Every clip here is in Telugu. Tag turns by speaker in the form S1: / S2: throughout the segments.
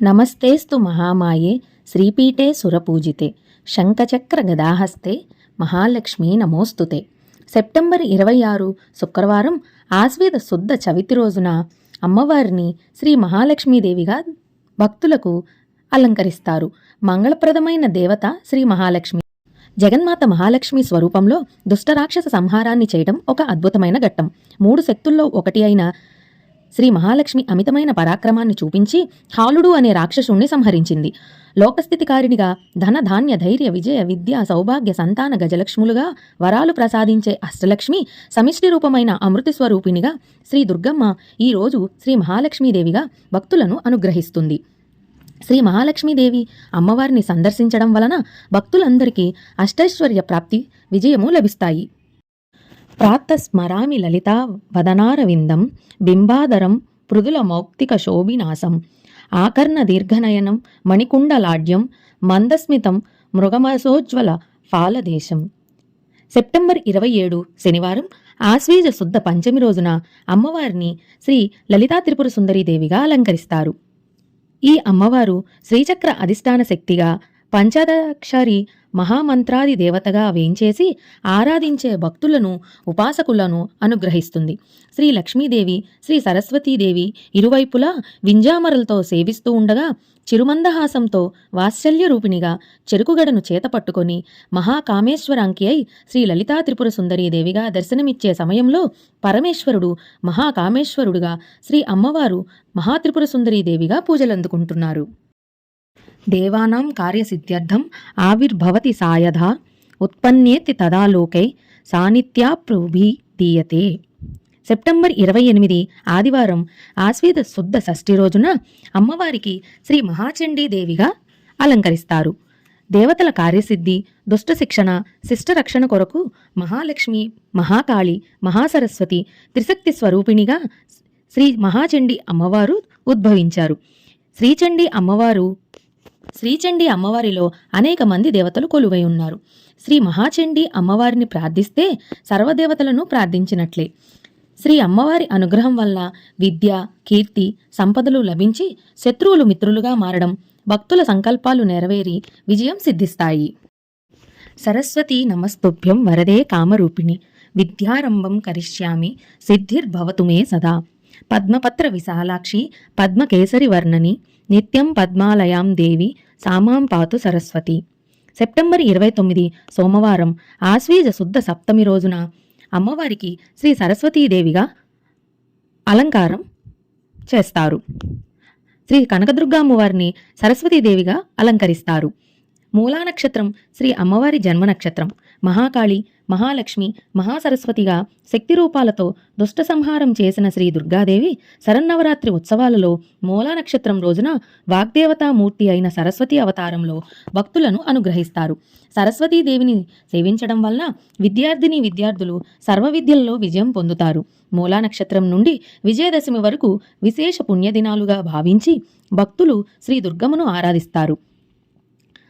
S1: నమస్తేస్తు మహామాయే శ్రీపీఠే సురపూజితే శంఖచక్ర గదాహస్తే మహాలక్ష్మీ నమోస్తుతే. సెప్టెంబర్ ఇరవై ఆరు శుక్రవారం ఆశ్వేద శుద్ధ చవితి రోజున అమ్మవారిని శ్రీ మహాలక్ష్మీదేవిగా భక్తులకు అలంకరిస్తారు. మంగళప్రదమైన దేవత శ్రీ మహాలక్ష్మి. జగన్మాత మహాలక్ష్మి స్వరూపంలో దుష్టరాక్షస సంహారాన్ని చేయడం ఒక అద్భుతమైన ఘట్టం. మూడు శక్తుల్లో ఒకటి అయిన శ్రీ మహాలక్ష్మి అమితమైన పరాక్రమాన్ని చూపించి హాలుడు అనే రాక్షసుణ్ణి సంహరించింది. లోకస్థితికారిణిగా ధన ధాన్య ధైర్య విజయ విద్య సౌభాగ్య సంతాన గజలక్ష్ములుగా వరాలు ప్రసాదించే అష్టలక్ష్మి సమిష్టి రూపమైన అమృతి స్వరూపిణిగా శ్రీ దుర్గమ్మ ఈ రోజు శ్రీ మహాలక్ష్మీదేవిగా భక్తులను అనుగ్రహిస్తుంది. శ్రీ మహాలక్ష్మీదేవి అమ్మవారిని సందర్శించడం వలన భక్తులందరికీ అష్టైశ్వర్య ప్రాప్తి విజయము లభిస్తాయి. ప్రాతస్మరామి లలితా వదనారవిందం బింబాదరం మృదుల మౌక్తిక శోభినాశం ఆకర్ణ దీర్ఘనయనం మణికుండలాడ్యం మందస్మితం మృగమసోజ్వల ఫాలదేశం. సెప్టెంబర్ ఇరవై ఏడు శనివారం ఆశ్వీజ శుద్ధ పంచమి రోజున అమ్మవారిని శ్రీ లలితా త్రిపుర సుందరీదేవిగా అలంకరిస్తారు. ఈ అమ్మవారు శ్రీచక్ర అధిష్టాన శక్తిగా పంచదక్షరి మహామంత్రాది దేవతగా వేంచేసి ఆరాధించే భక్తులను ఉపాసకులను అనుగ్రహిస్తుంది. శ్రీ లక్ష్మీదేవి శ్రీ సరస్వతీదేవి ఇరువైపులా వింజామరలతో సేవిస్తూ ఉండగా చిరుమందహాసంతో వాత్సల్య రూపిణిగా చెరుకుగడను చేతపట్టుకొని మహాకామేశ్వరాంకి అయి శ్రీ లలితా త్రిపుర సుందరీదేవిగా దర్శనమిచ్చే సమయంలో పరమేశ్వరుడు మహాకామేశ్వరుడుగా శ్రీ అమ్మవారు మహాత్రిపుర సుందరీదేవిగా పూజలందుకుంటున్నారు. దేవానాం కార్యసిద్ధ్యర్థం ఆవిర్భవతి సాయధ ఉత్పన్నేతి తదా లోకై సానిత్యాప్రభీదీయతే సెప్టెంబర్ ఇరవై ఎనిమిది ఆదివారం ఆశ్వేద శుద్ధ షష్ఠి రోజున అమ్మవారికి శ్రీ మహాచండీదేవిగా అలంకరిస్తారు. దేవతల కార్యసిద్ధి దుష్ట శిక్షణ శిష్ట రక్షణ కొరకు మహాలక్ష్మి మహాకాళి మహాసరస్వతి త్రిశక్తి స్వరూపిణిగా శ్రీ మహాచండి అమ్మవారు ఉద్భవించారు. శ్రీచండి అమ్మవారు శ్రీచండి అమ్మవారిలో అనేక మంది దేవతలు కొలువై ఉన్నారు. శ్రీ మహాచండి అమ్మవారిని ప్రార్థిస్తే సర్వదేవతలను ప్రార్థించినట్లే. శ్రీ అమ్మవారి అనుగ్రహం వల్ల విద్య కీర్తి సంపదలు లభించి శత్రువులు మిత్రులుగా మారడం భక్తుల సంకల్పాలు నెరవేరి విజయం సిద్ధిస్తాయి. సరస్వతి నమస్తుభ్యం వరదే కామరూపిణి. విద్యారంభం కరిష్యామి. సిద్ధిర్భవతు మే సదా. పద్మపత్ర విశాలాక్షి పద్మకేసరి వర్ణని నిత్యం పద్మాలయాం దేవి సామాం పాతు సరస్వతి. సెప్టెంబర్ ఇరవై తొమ్మిది సోమవారం ఆశ్వీజ శుద్ధ సప్తమి రోజున అమ్మవారికి శ్రీ సరస్వతీదేవిగా అలంకారం చేస్తారు. శ్రీ కనకదుర్గామ్మవారిని సరస్వతీదేవిగా అలంకరిస్తారు. మూలా నక్షత్రం శ్రీ అమ్మవారి జన్మ నక్షత్రం. మహాకాళి మహాలక్ష్మి మహాసరస్వతిగా శక్తి రూపాలతో దుష్ట సంహారం చేసిన శ్రీ దుర్గాదేవి శరన్నవరాత్రి ఉత్సవాలలో మూలా నక్షత్రం రోజున వాగ్దేవతామూర్తి అయిన సరస్వతి అవతారంలో భక్తులను అనుగ్రహిస్తారు. సరస్వతీదేవిని సేవించడం వలన విద్యార్థిని విద్యార్థులు సర్వ విద్యల్లో విజయం పొందుతారు. మూలా నక్షత్రం నుండి విజయదశమి వరకు విశేష పుణ్యదినాలుగా భావించి భక్తులు శ్రీ దుర్గమ్మను ఆరాధిస్తారు.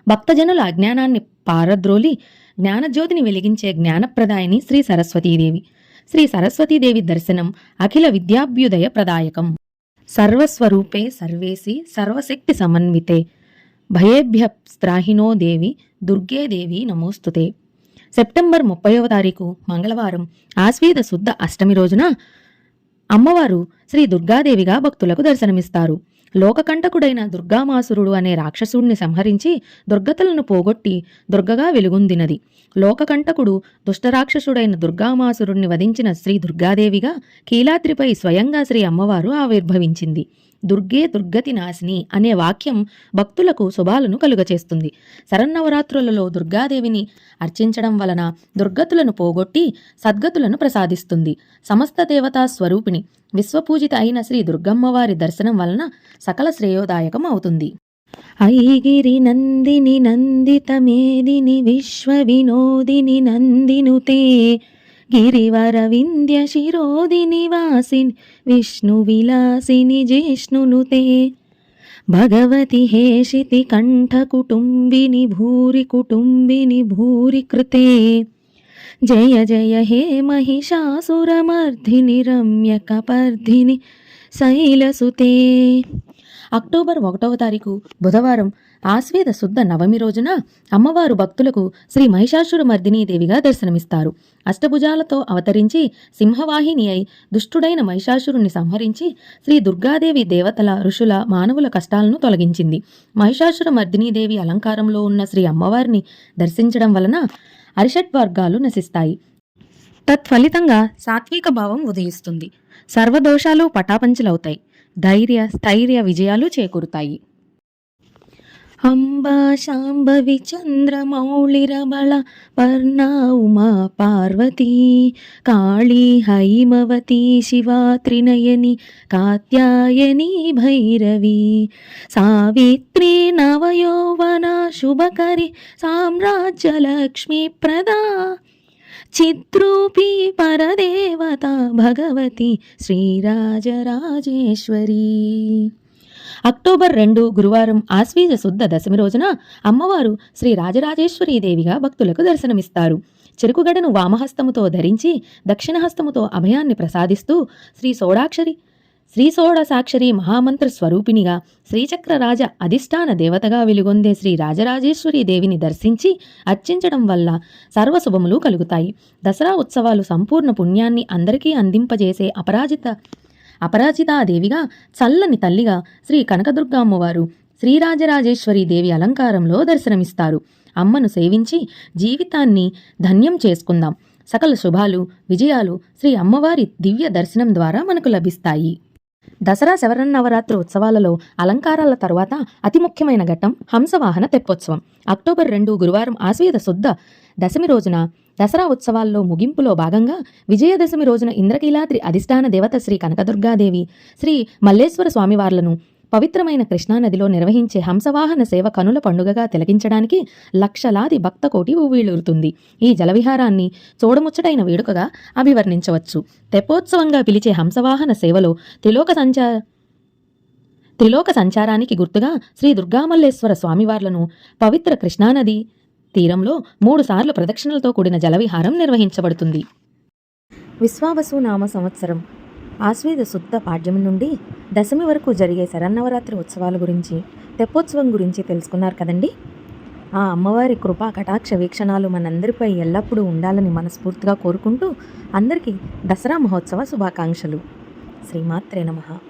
S1: భక్తజనుల అజ్ఞానాన్ని పారద్రోలి జ్ఞానజ్యోతిని వెలిగించే జ్ఞానప్రదాయని శ్రీ సరస్వతీదేవి. శ్రీ సరస్వతీదేవి దర్శనం అఖిల విద్యాభ్యుదయ ప్రదాయకం. సర్వస్వరూపే సర్వేసి సర్వశక్తి సమన్వితే. భయేభ్య స్త్రాహినో దేవి దుర్గే దేవి నమోస్తుతే. సెప్టెంబర్ ముప్పైవ తారీఖు మంగళవారం ఆశ్వేద శుద్ధ అష్టమి రోజున అమ్మవారు శ్రీ దుర్గాదేవిగా భక్తులకు దర్శనమిస్తారు. లోకకంటకుడైన దుర్గామాసురుడు అనే రాక్షసుడిని సంహరించి దుర్గతలను పోగొట్టి దుర్గగా వెలుగొందినది. లోకకంటకుడు దుష్టరాక్షసుడైన దుర్గామాసురుడిని వధించిన శ్రీ దుర్గాదేవిగా కీలాద్రిపై స్వయంగా శ్రీ అమ్మవారు ఆవిర్భవించింది. దుర్గే దుర్గతి నాశిని అనే వాక్యం భక్తులకు శుభాలను కలుగచేస్తుంది. శరన్నవరాత్రులలో దుర్గాదేవిని అర్చించడం వలన దుర్గతులను పోగొట్టి సద్గతులను ప్రసాదిస్తుంది. సమస్త దేవతా స్వరూపిణి విశ్వపూజిత అయిన శ్రీ దుర్గమ్మవారి దర్శనం వలన సకల శ్రేయోదాయకం అవుతుంది. ఐగిరి నందిని నందితమేదిని విశ్వ వినోదిని నందినుతే గిరివర వింధ్య శిరోదిని వాసిని విష్ణు విలాసిని జిష్ణునుతే భగవతి హేషితి కంఠ కుటుంబిని భూరి కుటుంబిని భూరి కృతే. జయ జయ హే మహిషాసురమర్ధిని రమ్యకపర్ధిని శైలసుతే అక్టోబర్ ఒకటవ తారీఖు బుధవారం ఆశ్వేద శుద్ధ నవమి రోజున అమ్మవారు భక్తులకు శ్రీ మహిషాసురు మర్దినీ దేవిగా దర్శనమిస్తారు. అష్టభుజాలతో అవతరించి సింహవాహిని అయి దుష్టుడైన మహిషాసురుణ్ణి సంహరించి శ్రీ దుర్గాదేవి దేవతల ఋషుల మానవుల కష్టాలను తొలగించింది. మహిషాసుర మర్దినీదేవి అలంకారంలో ఉన్న శ్రీ అమ్మవారిని దర్శించడం వలన అరిషట్ వర్గాలు నశిస్తాయి. తత్ఫలితంగా సాత్విక భావం ఉదయిస్తుంది. సర్వదోషాలు పటాపంచలవుతాయి. ధైర్య స్థైర్య విజయాలు చేకూరుతాయి. అంబా శాంభవి చంద్రమౌళిరబళ పర్ణా ఉమా పార్వతీ కాళీ హైమవతి శివా త్రినయని కాత్యాయని భైరవి సావిత్రి నవయోవన శుభకరి సామ్రాజ్యలక్ష్మి ప్రదా చిద్రూపీ పరదేవత భగవతి శ్రీరాజరాజేశ్వరి. అక్టోబర్ రెండు గురువారం ఆశ్వీజ శుద్ధ దశమి రోజున అమ్మవారు శ్రీ రాజరాజేశ్వరీ దేవిగా భక్తులకు దర్శనమిస్తారు. చెరుకుగడను వామహస్తముతో ధరించి దక్షిణహస్తముతో అభయాన్ని ప్రసాదిస్తూ శ్రీ సోడాక్షరి శ్రీ సోడసాక్షరి మహామంత్ర స్వరూపిణిగా శ్రీచక్రరాజ అధిష్టాన దేవతగా వెలుగొందే శ్రీ రాజరాజేశ్వరి దేవిని దర్శించి అర్చించడం వల్ల సర్వశుభములు కలుగుతాయి. దసరా ఉత్సవాలు సంపూర్ణ పుణ్యాన్ని అందరికీ అందింపజేసే అపరాజిత అపరాజితాదేవిగా చల్లని తల్లిగా శ్రీ కనకదుర్గామ్మవారు శ్రీరాజరాజేశ్వరి దేవి అలంకారంలో దర్శనమిస్తారు. అమ్మను సేవించి జీవితాన్ని ధన్యం చేసుకుందాం. సకల శుభాలు విజయాలు శ్రీ అమ్మవారి దివ్య దర్శనం ద్వారా మనకు లభిస్తాయి. దసరా శవరన్నవరాత్రి ఉత్సవాలలో అలంకారాల తర్వాత అతి ముఖ్యమైన ఘట్టం హంసవాహన తెప్పోత్సవం. అక్టోబర్ రెండు గురువారం ఆశ్వేద శుద్ధ దశమి రోజున దసరా ఉత్సవాల్లో ముగింపులో భాగంగా విజయదశమి రోజున ఇంద్రకీలాద్రి అధిష్టాన దేవత శ్రీ కనకదుర్గాదేవి శ్రీ మల్లేశ్వర స్వామివార్లను పవిత్రమైన కృష్ణానదిలో నిర్వహించే హంసవాహన సేవ కనుల పండుగగా తిలకించడానికి లక్షలాది భక్త కోటి ఉవ్విళ్ళూరుతుంది ఈ జలవిహారాన్ని చూడముచ్చటైన వేడుకగా అభివర్ణించవచ్చు. తెప్పోత్సవంగా పిలిచే హంసవాహన సేవలో త్రిలోక సంచార త్రిలోక సంచారానికి గుర్తుగా శ్రీ దుర్గామల్లేశ్వర స్వామివార్లను పవిత్ర కృష్ణానది తీరంలో మూడుసార్లు ప్రదక్షిణలతో కూడిన జలవిహారం నిర్వహించబడుతుంది. విశ్వావసు నామ సంవత్సరం ఆశ్వేద శుద్ధ పాడ్యం నుండి దశమి వరకు జరిగే శరన్నవరాత్రి ఉత్సవాల గురించి తెప్పోత్సవం గురించి తెలుసుకున్నారు కదండి? ఆ అమ్మవారి కృపా కటాక్ష వీక్షణాలు మనందరిపై ఎల్లప్పుడూ ఉండాలని మనస్ఫూర్తిగా కోరుకుంటూ అందరికీ దసరా మహోత్సవ శుభాకాంక్షలు. శ్రీమాత్రే నమః.